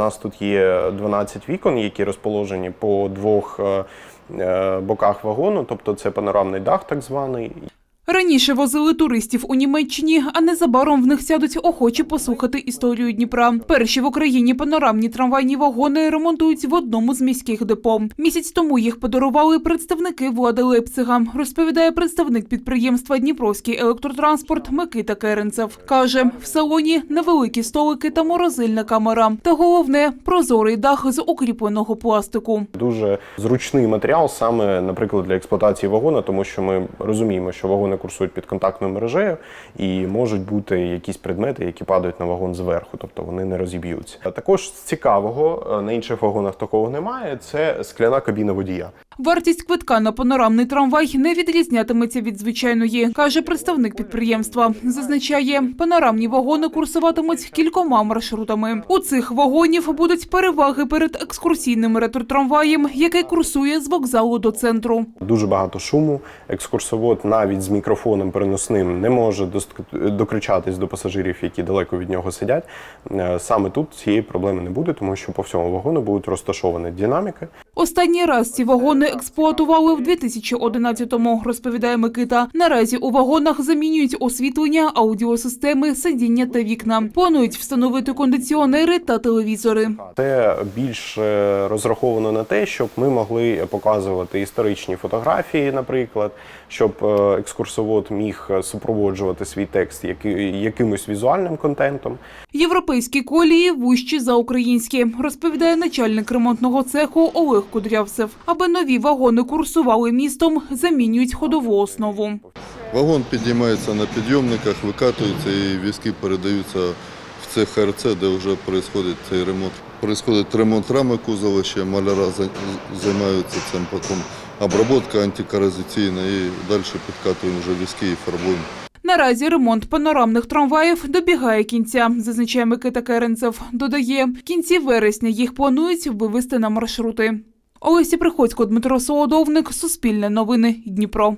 нас тут є 12 вікон, які розположені по двох е, е, боках вагону, тобто це панорамний дах, так званий. Раніше возили туристів у Німеччині, а незабаром в них сядуть охочі послухати історію Дніпра. Перші в Україні панорамні трамвайні вагони ремонтують в одному з міських депо. Місяць тому їх подарували представники влади Лейпцига, розповідає представник підприємства Дніпровський електротранспорт Микита Керенцев. Каже, в салоні невеликі столики та морозильна камера. Та головне прозорий дах з укріпленого пластику. Дуже зручний матеріал саме, наприклад, для експлуатації вагона, тому що ми розуміємо, що вагони курсують під контактною мережею і можуть бути якісь предмети, які падають на вагон зверху, тобто вони не розіб'ються. Також цікавого е, на інших вагонах такого немає. Це скляна кабіна водія. Вартість квитка на панорамний трамвай не відрізнятиметься від звичайної, каже представник підприємства. Зазначає, панорамні вагони курсуватимуть кількома маршрутами. У цих вагонів будуть переваги перед екскурсійним ретро-трамваєм, який курсує з вокзалу до центру. Дуже багато шуму. Екскурсовод навіть з мікрофоном переносним не може докричатись до пасажирів, які далеко від нього сидять. Е, Саме тут цієї проблеми не буде, тому що по всьому вагону будуть розташовані динаміки. Останній раз ці вагони експлуатували в 2011-му, розповідає Микита. Наразі у вагонах замінюють освітлення, аудіосистеми, сидіння та вікна. Планують встановити кондиціонери та телевізори. Це більш е, розраховано на те, щоб ми могли показувати історичні фотографії, наприклад, щоб е, екскурсовод міг супроводжувати свій текст яки- якимось візуальним контентом. Європейські колії вущі за українські, розповідає начальник ремонтного цеху Олег Кудрявцев. Аби нові вагони курсували містом, замінюють ходову основу. Вагон піднімається на підйомниках, викатується і візки передаються в цех ХРЦ, де вже відбувається цей ремонт. Происходит ремонт рами кузова, ще маляра за- займаються цим, потім обробка антикорозиційна і далі підкатуємо вже візки і фарбуємо. Наразі ремонт панорамних трамваїв добігає кінця, зазначає Микита Керенцев. Додає, в кінці вересня їх планують вивести на маршрути. Олесі Приходько, Дмитро Солодовник, Суспільне новини, Дніпро.